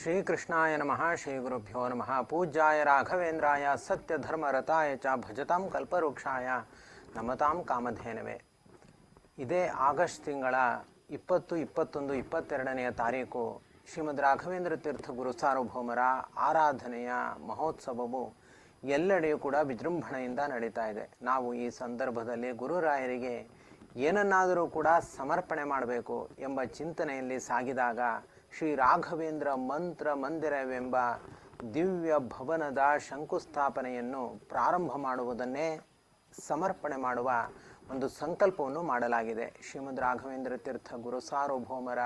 ಶ್ರೀಕೃಷ್ಣಾಯ ನಮಃ ಶ್ರೀ ಗುರುಭ್ಯೋ ನಮಃ, ಪೂಜ್ಯಾಯ ರಾಘವೇಂದ್ರಾಯ, ಸತ್ಯಧರ್ಮರತಾಯ ಚ ಭಜತಾಂ ಕಲ್ಪವೃಕ್ಷಾಯ, ನಮತಾಂ ಕಾಮಧೇನವೇ. ಇದೇ ಆಗಸ್ಟ್ ತಿಂಗಳ ಇಪ್ಪತ್ತು, ಇಪ್ಪತ್ತೊಂದು, ಇಪ್ಪತ್ತೆರಡನೆಯ ತಾರೀಕು ಶ್ರೀಮದ್ ರಾಘವೇಂದ್ರ ತೀರ್ಥ ಗುರು ಸಾರ್ವಭೌಮರ ಆರಾಧನೆಯ ಮಹೋತ್ಸವವು ಎಲ್ಲೆಡೆಯೂ ಕೂಡ ವಿಜೃಂಭಣೆಯಿಂದ ನಡೀತಾ ಇದೆ. ನಾವು ಈ ಸಂದರ್ಭದಲ್ಲಿ ಗುರುರಾಯರಿಗೆ ಏನನ್ನಾದರೂ ಕೂಡ ಸಮರ್ಪಣೆ ಮಾಡಬೇಕು ಎಂಬ ಚಿಂತನೆಯಲ್ಲಿ ಸಾಗಿದಾಗ ಶ್ರೀ ರಾಘವೇಂದ್ರ ಮಂತ್ರ ಮಂದಿರವೆಂಬ ದಿವ್ಯ ಭವನದ ಶಂಕುಸ್ಥಾಪನೆಯನ್ನು ಪ್ರಾರಂಭ ಮಾಡುವುದನ್ನೇ ಸಮರ್ಪಣೆ ಮಾಡುವ ಒಂದು ಸಂಕಲ್ಪವನ್ನು ಮಾಡಲಾಗಿದೆ. ಶ್ರೀಮದ್ ರಾಘವೇಂದ್ರ ತೀರ್ಥ ಗುರು ಸಾರ್ವಭೌಮರ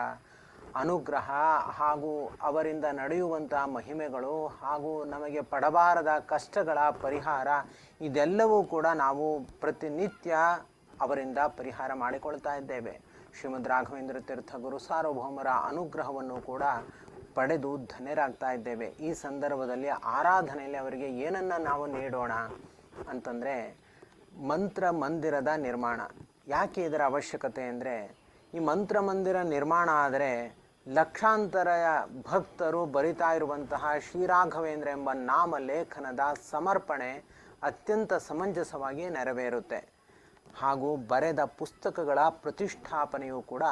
ಅನುಗ್ರಹ ಹಾಗೂ ಅವರಿಂದ ನಡೆಯುವಂಥ ಮಹಿಮೆಗಳು ಹಾಗೂ ನಮಗೆ ಪಡಬಾರದ ಕಷ್ಟಗಳ ಪರಿಹಾರ ಇದೆಲ್ಲವೂ ಕೂಡ ನಾವು ಪ್ರತಿನಿತ್ಯ ಅವರಿಂದ ಪರಿಹಾರ ಮಾಡಿಕೊಳ್ತಾ ಇದ್ದೇವೆ. ಶ್ರೀಮದ್ ರಾಘವೇಂದ್ರ ತೀರ್ಥ ಗುರು ಸಾರ್ವಭೌಮರ ಅನುಗ್ರಹವನ್ನು ಕೂಡ ಪಡೆದು ಧನ್ಯರಾಗ್ತಾ ಇದ್ದೇವೆ. ಈ ಸಂದರ್ಭದಲ್ಲಿ ಆರಾಧನೆಯಲ್ಲಿ ಅವರಿಗೆ ಏನನ್ನು ನಾವು ನೀಡೋಣ ಅಂತಂದರೆ ಮಂತ್ರ ಮಂದಿರದ ನಿರ್ಮಾಣ. ಯಾಕೆ ಇದರ ಅವಶ್ಯಕತೆ ಅಂದರೆ ಈ ಮಂತ್ರ ಮಂದಿರ ನಿರ್ಮಾಣ ಆದರೆ ಲಕ್ಷಾಂತರ ಭಕ್ತರು ಬರಿತಾ ಇರುವಂತಹ ಶ್ರೀರಾಘವೇಂದ್ರ ಎಂಬ ನಾಮ ಲೇಖನದ ಸಮರ್ಪಣೆ ಅತ್ಯಂತ ಸಮಂಜಸವಾಗಿ ನೆರವೇರುತ್ತೆ. ಹಾಗೂ ಬರೆದ ಪುಸ್ತಕಗಳ ಪ್ರತಿಷ್ಠಾಪನೆಯು ಕೂಡ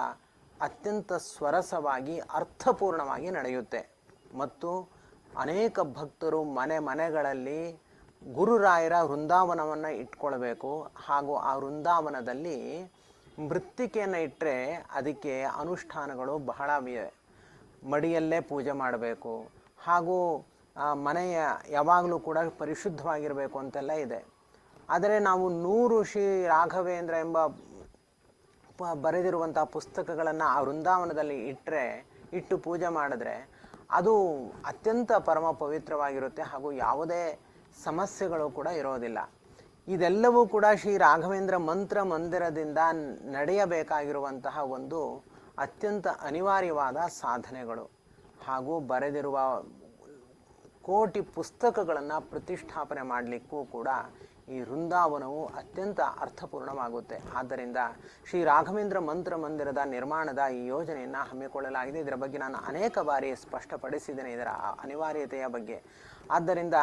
ಅತ್ಯಂತ ಸ್ವರಸವಾಗಿ, ಅರ್ಥಪೂರ್ಣವಾಗಿ ನಡೆಯುತ್ತೆ. ಮತ್ತು ಅನೇಕ ಭಕ್ತರು ಮನೆ ಮನೆಗಳಲ್ಲಿ ಗುರುರಾಯರ ವೃಂದಾವನವನ್ನು ಇಟ್ಕೊಳ್ಬೇಕು ಹಾಗೂ ಆ ವೃಂದಾವನದಲ್ಲಿ ಮೃತ್ತಿಕೆಯನ್ನು ಇಟ್ಟರೆ ಅದಕ್ಕೆ ಅನುಷ್ಠಾನಗಳು ಬಹಳ ಇವೆ ಮಡಿಯಲ್ಲೇ ಪೂಜೆ ಮಾಡಬೇಕು ಹಾಗೂ ಮನೆಯ ಯಾವಾಗಲೂ ಕೂಡ ಪರಿಶುದ್ಧವಾಗಿರಬೇಕು ಅಂತೆಲ್ಲ ಇದೆ. ಆದರೆ ನಾವು ನೂರು ಶ್ರೀ ರಾಘವೇಂದ್ರ ಎಂಬ ಬರೆದಿರುವಂಥ ಪುಸ್ತಕಗಳನ್ನು ಆ ವೃಂದಾವನದಲ್ಲಿ ಇಟ್ಟರೆ ಇಟ್ಟು ಪೂಜೆ ಮಾಡಿದ್ರೆ ಅದು ಅತ್ಯಂತ ಪರಮ ಪವಿತ್ರವಾಗಿರುತ್ತೆ ಹಾಗೂ ಯಾವುದೇ ಸಮಸ್ಯೆಗಳು ಕೂಡ ಇರೋದಿಲ್ಲ. ಇದೆಲ್ಲವೂ ಕೂಡ ಶ್ರೀ ರಾಘವೇಂದ್ರ ಮಂತ್ರ ಮಂದಿರದಿಂದ ನಡೆಯಬೇಕಾಗಿರುವಂತಹ ಒಂದು ಅತ್ಯಂತ ಅನಿವಾರ್ಯವಾದ ಸಾಧನೆಗಳು ಹಾಗೂ ಬರೆದಿರುವ ಕೋಟಿ ಪುಸ್ತಕಗಳನ್ನು ಪ್ರತಿಷ್ಠಾಪನೆ ಮಾಡಲಿಕ್ಕೂ ಕೂಡ ಈ ವೃಂದಾವನವು ಅತ್ಯಂತ ಅರ್ಥಪೂರ್ಣವಾಗುತ್ತೆ. ಆದ್ದರಿಂದ ಶ್ರೀ ರಾಘವೇಂದ್ರ ಮಂತ್ರ ಮಂದಿರದ ನಿರ್ಮಾಣದ ಈ ಯೋಜನೆಯನ್ನು ಹಮ್ಮಿಕೊಳ್ಳಲಾಗಿದೆ. ಇದರ ಬಗ್ಗೆ ನಾನು ಅನೇಕ ಬಾರಿ ಸ್ಪಷ್ಟಪಡಿಸಿದ್ದೇನೆ ಇದರ ಅನಿವಾರ್ಯತೆಯ ಬಗ್ಗೆ. ಆದ್ದರಿಂದ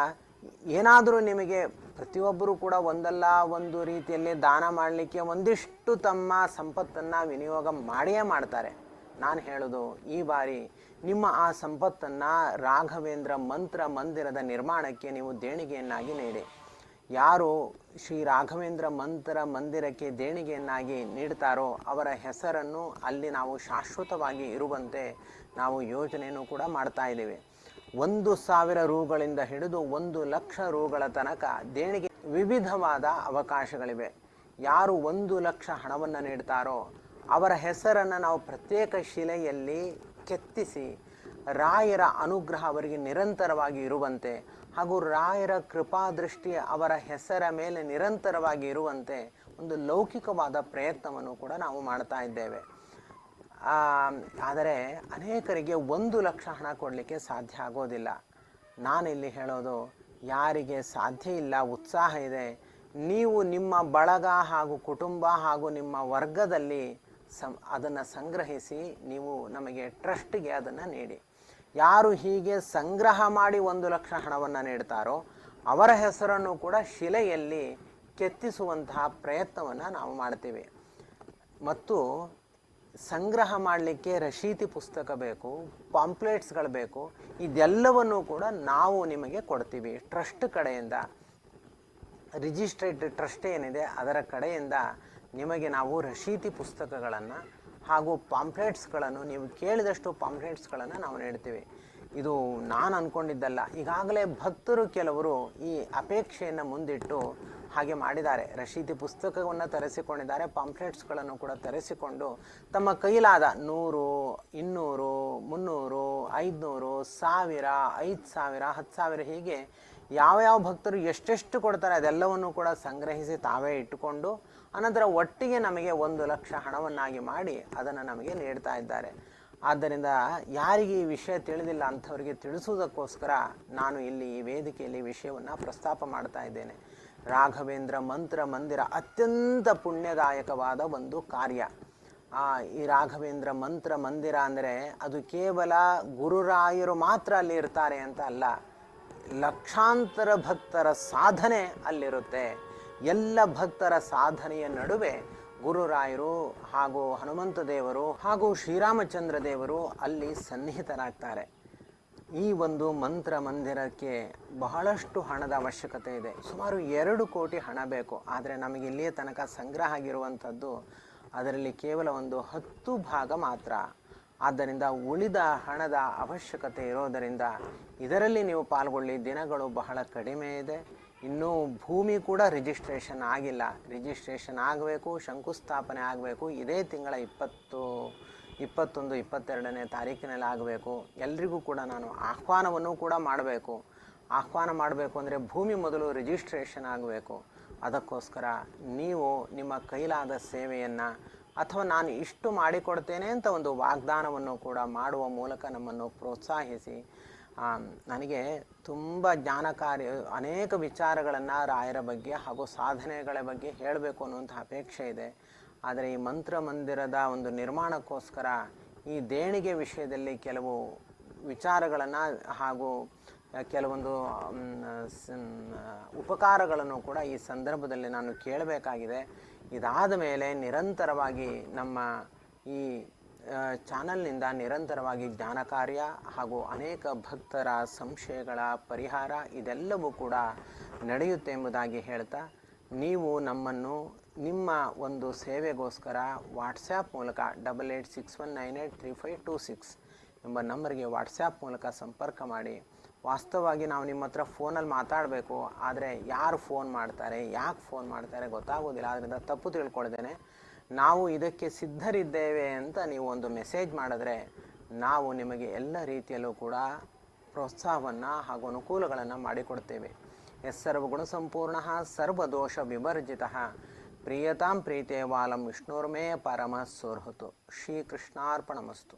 ಏನಾದರೂ ನಿಮಗೆ ಪ್ರತಿಯೊಬ್ಬರೂ ಕೂಡ ಒಂದಲ್ಲ, ಒಂದು ರೀತಿಯಲ್ಲಿ ದಾನ ಮಾಡಲಿಕ್ಕೆ ಒಂದಿಷ್ಟು ತಮ್ಮ ಸಂಪತ್ತನ್ನು ವಿನಿಯೋಗ ಮಾಡಿಯೇ ಮಾಡ್ತಾರೆ. ನಾನು ಹೇಳೋದು ಈ ಬಾರಿ ನಿಮ್ಮ ಆ ಸಂಪತ್ತನ್ನು ರಾಘವೇಂದ್ರ ಮಂತ್ರ ಮಂದಿರದ ನಿರ್ಮಾಣಕ್ಕೆ ನೀವು ದೇಣಿಗೆಯನ್ನಾಗಿ ನೀಡಿ. ಯಾರು ಶ್ರೀ ರಾಘವೇಂದ್ರ ಮಂತ್ರ ಮಂದಿರಕ್ಕೆ ದೇಣಿಗೆಯನ್ನಾಗಿ ನೀಡ್ತಾರೋ ಅವರ ಹೆಸರನ್ನು ಅಲ್ಲಿ ನಾವು ಶಾಶ್ವತವಾಗಿ ಇರುವಂತೆ ನಾವು ಯೋಜನೆಯನ್ನು ಕೂಡ ಮಾಡ್ತಾ ಇದ್ದೇವೆ. ಒಂದು ಸಾವಿರ ರೂಗಳಿಂದ ಹಿಡಿದು ಒಂದು ಲಕ್ಷ ರೂಗಳ ತನಕ ದೇಣಿಗೆ ವಿವಿಧವಾದ ಅವಕಾಶಗಳಿವೆ. ಯಾರು ಒಂದು ಲಕ್ಷ ಹಣವನ್ನು ನೀಡ್ತಾರೋ ಅವರ ಹೆಸರನ್ನು ನಾವು ಪ್ರತ್ಯೇಕ ಶಿಲೆಯಲ್ಲಿ ಕೆತ್ತಿಸಿ ರಾಯರ ಅನುಗ್ರಹ ಅವರಿಗೆ ನಿರಂತರವಾಗಿ ಇರುವಂತೆ ಹಾಗೂ ರಾಯರ ಕೃಪಾದೃಷ್ಟಿ ಅವರ ಹೆಸರ ಮೇಲೆ ನಿರಂತರವಾಗಿ ಇರುವಂತೆ ಒಂದು ಲೌಕಿಕವಾದ ಪ್ರಯತ್ನವನ್ನು ಕೂಡ ನಾವು ಮಾಡ್ತಾ ಇದ್ದೇವೆ. ಆದರೆ ಅನೇಕರಿಗೆ ಒಂದು ಲಕ್ಷ ಹಣ ಕೊಡಲಿಕ್ಕೆ ಸಾಧ್ಯ ಆಗೋದಿಲ್ಲ. ನಾನಿಲ್ಲಿ ಹೇಳೋದು, ಯಾರಿಗೆ ಸಾಧ್ಯ ಇಲ್ಲ, ಉತ್ಸಾಹ ಇದೆ, ನೀವು ನಿಮ್ಮ ಬಳಗ ಹಾಗೂ ಕುಟುಂಬ ಹಾಗೂ ನಿಮ್ಮ ವರ್ಗದಲ್ಲಿ ಸಂ, ಅದನ್ನು ಸಂಗ್ರಹಿಸಿ ನೀವು ನಮಗೆ ಟ್ರಸ್ಟ್ಗೆ ಅದನ್ನು ನೀಡಿ. ಯಾರು ಹೀಗೆ ಸಂಗ್ರಹ ಮಾಡಿ ಒಂದು ಲಕ್ಷ ಹಣವನ್ನು ನೀಡ್ತಾರೋ ಅವರ ಹೆಸರನ್ನು ಕೂಡ ಶಿಲೆಯಲ್ಲಿ ಕೆತ್ತಿಸುವಂತಹ ಪ್ರಯತ್ನವನ್ನು ನಾವು ಮಾಡ್ತೀವಿ. ಮತ್ತು ಸಂಗ್ರಹ ಮಾಡಲಿಕ್ಕೆ ರಶೀತಿ ಪುಸ್ತಕ ಬೇಕು, ಪಾಂಪ್ಲೆಟ್ಸ್ಗಳು ಬೇಕು, ಇದೆಲ್ಲವನ್ನು ಕೂಡ ನಾವು ನಿಮಗೆ ಕೊಡ್ತೀವಿ. ಟ್ರಸ್ಟ್ ಕಡೆಯಿಂದ ರಿಜಿಸ್ಟ್ರೇಟ್ ಟ್ರಸ್ಟ್ ಏನಿದೆ ಅದರ ಕಡೆಯಿಂದ ನಿಮಗೆ ನಾವು ರಶೀತಿ ಪುಸ್ತಕಗಳನ್ನು ಹಾಗೂ ಪಾಂಪ್ಲೆಟ್ಸ್ಗಳನ್ನು ನೀವು ಕೇಳಿದಷ್ಟು ಪಾಂಪ್ಲೆಟ್ಸ್ಗಳನ್ನು ನಾವು ನೀಡ್ತೀವಿ. ಇದು ನಾನು ಅಂದ್ಕೊಂಡಿದ್ದಲ್ಲ ಈಗಾಗಲೇ ಭಕ್ತರು ಕೆಲವರು ಈ ಅಪೇಕ್ಷೆಯನ್ನು ಮುಂದಿಟ್ಟು ಹಾಗೆ ಮಾಡಿದ್ದಾರೆ. ರಶೀದಿ ಪುಸ್ತಕವನ್ನು ತರಿಸಿಕೊಂಡಿದ್ದಾರೆ, ಪಾಂಪ್ಲೆಟ್ಸ್ಗಳನ್ನು ಕೂಡ ತರಿಸಿಕೊಂಡು ತಮ್ಮ ಕೈಲಾದ ನೂರು, ಇನ್ನೂರು, ಮುನ್ನೂರು, ಐದುನೂರು, ಸಾವಿರ, ಐದು ಸಾವಿರ ಹತ್ತು ಸಾವಿರ ಹೀಗೆ ಯಾವ ಯಾವ ಭಕ್ತರು ಎಷ್ಟೆಷ್ಟು ಕೊಡ್ತಾರೆ ಅದೆಲ್ಲವನ್ನು ಕೂಡ ಸಂಗ್ರಹಿಸಿ ತಾವೇ ಇಟ್ಟುಕೊಂಡು ಅನಂತರ ಒಟ್ಟಿಗೆ ನಮಗೆ ಒಂದು ಲಕ್ಷ ಹಣವನ್ನಾಗಿ ಮಾಡಿ ಅದನ್ನು ನಮಗೆ ನೀಡ್ತಾ ಇದ್ದಾರೆ. ಆದ್ದರಿಂದ ಯಾರಿಗೆ ಈ ವಿಷಯ ತಿಳಿದಿಲ್ಲ ಅಂಥವರಿಗೆ ತಿಳಿಸುವುದಕ್ಕೋಸ್ಕರ ನಾನು ಇಲ್ಲಿ ಈ ವೇದಿಕೆಯಲ್ಲಿ ವಿಷಯವನ್ನು ಪ್ರಸ್ತಾಪ ಮಾಡ್ತಾ ಇದ್ದೇನೆ. ರಾಘವೇಂದ್ರ ಮಂತ್ರ ಮಂದಿರ ಅತ್ಯಂತ ಪುಣ್ಯದಾಯಕವಾದ ಒಂದು ಕಾರ್ಯ. ಈ ರಾಘವೇಂದ್ರ ಮಂತ್ರ ಮಂದಿರ ಅಂದರೆ ಅದು ಕೇವಲ ಗುರುರಾಯರು ಮಾತ್ರ ಅಲ್ಲಿ ಇರ್ತಾರೆ ಅಂತ ಅಲ್ಲ, ಲಕ್ಷಾಂತರ ಭಕ್ತರ ಸಾಧನೆ ಅಲ್ಲಿರುತ್ತೆ. ಎಲ್ಲ ಭಕ್ತರ ಸಾಧನೆಯ ನಡುವೆ ಗುರುರಾಯರು ಹಾಗೂ ಹನುಮಂತ ದೇವರು ಹಾಗೂ ಶ್ರೀರಾಮಚಂದ್ರ ದೇವರು ಅಲ್ಲಿ ಸನ್ನಿಹಿತರಾಗ್ತಾರೆ. ಈ ಒಂದು ಮಂತ್ರ ಮಂದಿರಕ್ಕೆ ಬಹಳಷ್ಟು ಹಣದ ಅವಶ್ಯಕತೆ ಇದೆ. ಸುಮಾರು ಎರಡು ಕೋಟಿ ಹಣ ಬೇಕು. ಆದರೆ ನಮಗೆ ಇಲ್ಲಿಯ ತನಕ ಸಂಗ್ರಹ ಆಗಿರುವಂಥದ್ದು ಅದರಲ್ಲಿ ಕೇವಲ ಒಂದು ಹತ್ತು ಭಾಗ ಮಾತ್ರ. ಆದ್ದರಿಂದ ಉಳಿದ ಹಣದ ಅವಶ್ಯಕತೆ ಇರೋದರಿಂದ ಇದರಲ್ಲಿ ನೀವು ಪಾಲ್ಗೊಳ್ಳಿ. ದಿನಗಳು ಬಹಳ ಕಡಿಮೆ ಇದೆ. ಇನ್ನೂ ಭೂಮಿ ಕೂಡ ರಿಜಿಸ್ಟ್ರೇಷನ್ ಆಗಿಲ್ಲ. ರಿಜಿಸ್ಟ್ರೇಷನ್ ಆಗಬೇಕು, ಶಂಕುಸ್ಥಾಪನೆ ಆಗಬೇಕು. ಇದೇ ತಿಂಗಳ ಇಪ್ಪತ್ತು, ಇಪ್ಪತ್ತೊಂದು, ಇಪ್ಪತ್ತೆರಡನೇ ತಾರೀಕಿನಲ್ಲಿ ಆಗಬೇಕು. ಎಲ್ರಿಗೂ ಕೂಡ ನಾನು ಆಹ್ವಾನವನ್ನು ಕೂಡ ಮಾಡಬೇಕು. ಆಹ್ವಾನ ಮಾಡಬೇಕು ಅಂದರೆ ಭೂಮಿ ಮೊದಲು ರಿಜಿಸ್ಟ್ರೇಷನ್ ಆಗಬೇಕು. ಅದಕ್ಕೋಸ್ಕರ ನೀವು ನಿಮ್ಮ ಕೈಲಾದ ಸೇವೆಯನ್ನು ಅಥವಾ ನಾನು ಇಷ್ಟು ಮಾಡಿಕೊಡ್ತೇನೆ ಅಂತ ಒಂದು ವಾಗ್ದಾನವನ್ನು ಕೂಡ ಮಾಡುವ ಮೂಲಕ ನಮ್ಮನ್ನು ಪ್ರೋತ್ಸಾಹಿಸಿ ನನಗೆ ತುಂಬ ಜ್ಞಾನಕಾರಿ ಅನೇಕ ವಿಚಾರಗಳನ್ನು ರಾಯರ ಬಗ್ಗೆ ಹಾಗೂ ಸಾಧನೆಗಳ ಬಗ್ಗೆ ಹೇಳಬೇಕು ಅನ್ನುವಂಥ ಅಪೇಕ್ಷೆ ಇದೆ. ಆದರೆ ಈ ಮಂತ್ರ ಮಂದಿರದ ಒಂದು ನಿರ್ಮಾಣಕ್ಕೋಸ್ಕರ ಈ ದೇಣಿಗೆ ವಿಷಯದಲ್ಲಿ ಕೆಲವು ವಿಚಾರಗಳನ್ನು ಹಾಗೂ ಕೆಲವೊಂದು ಉಪಕಾರಗಳನ್ನು ಕೂಡ ಈ ಸಂದರ್ಭದಲ್ಲಿ ನಾನು ಕೇಳಬೇಕಾಗಿದೆ. ಇದಾದ ಮೇಲೆ ನಿರಂತರವಾಗಿ ನಮ್ಮ ಈ ಚಾನಲ್ನಿಂದ ನಿರಂತರವಾಗಿ ಜ್ಞಾನ ಕಾರ್ಯ ಹಾಗೂ ಅನೇಕ ಭಕ್ತರ ಸಂಶಯಗಳ ಪರಿಹಾರ ಇದೆಲ್ಲವೂ ಕೂಡ ನಡೆಯುತ್ತೆ ಎಂಬುದಾಗಿ ಹೇಳ್ತಾ, ನೀವು ನಮ್ಮನ್ನು ನಿಮ್ಮ ಒಂದು ಸೇವೆಗೋಸ್ಕರ ವಾಟ್ಸ್ಯಾಪ್ ಮೂಲಕ double eight six one nine eight three five two six ಎಂಬ ನಂಬರ್ಗೆ ವಾಟ್ಸ್ಯಾಪ್ ಮೂಲಕ ಸಂಪರ್ಕ ಮಾಡಿ. ವಾಸ್ತವವಾಗಿ ನಾವು ನಿಮ್ಮ ಹತ್ರ ಫೋನಲ್ಲಿ ಮಾತಾಡಬೇಕು, ಆದರೆ ಯಾರು ಫೋನ್ ಮಾಡ್ತಾರೆ, ಯಾಕೆ ಫೋನ್ ಮಾಡ್ತಾರೆ ಗೊತ್ತಾಗೋದಿಲ್ಲ. ಆದ್ದರಿಂದ ತಪ್ಪು ತಿಳ್ಕೊಳ್ದೇನೆ ನಾವು ಇದಕ್ಕೆ ಸಿದ್ಧರಿದ್ದೇವೆ ಅಂತ ನೀವು ಒಂದು ಮೆಸೇಜ್ ಮಾಡಿದ್ರೆ, ನಾವು ನಿಮಗೆ ಎಲ್ಲ ರೀತಿಯಲ್ಲೂ ಕೂಡ ಪ್ರೋತ್ಸಾಹವನ್ನು ಹಾಗೂ ಅನುಕೂಲಗಳನ್ನು ಮಾಡಿಕೊಡ್ತೇವೆ. ಎಸ್ ಸರ್ವಗುಣ ಸಂಪೂರ್ಣ ಸರ್ವದೋಷ ವಿವರ್ಜಿತ ಪ್ರಿಯತಾಂ ಪ್ರೀತೆ ವಾಲಂ ವಿಷ್ಣುರ್ಮೇ ಪರಮ ಸೋರ್ಹತು. ಶ್ರೀಕೃಷ್ಣಾರ್ಪಣಮಸ್ತು.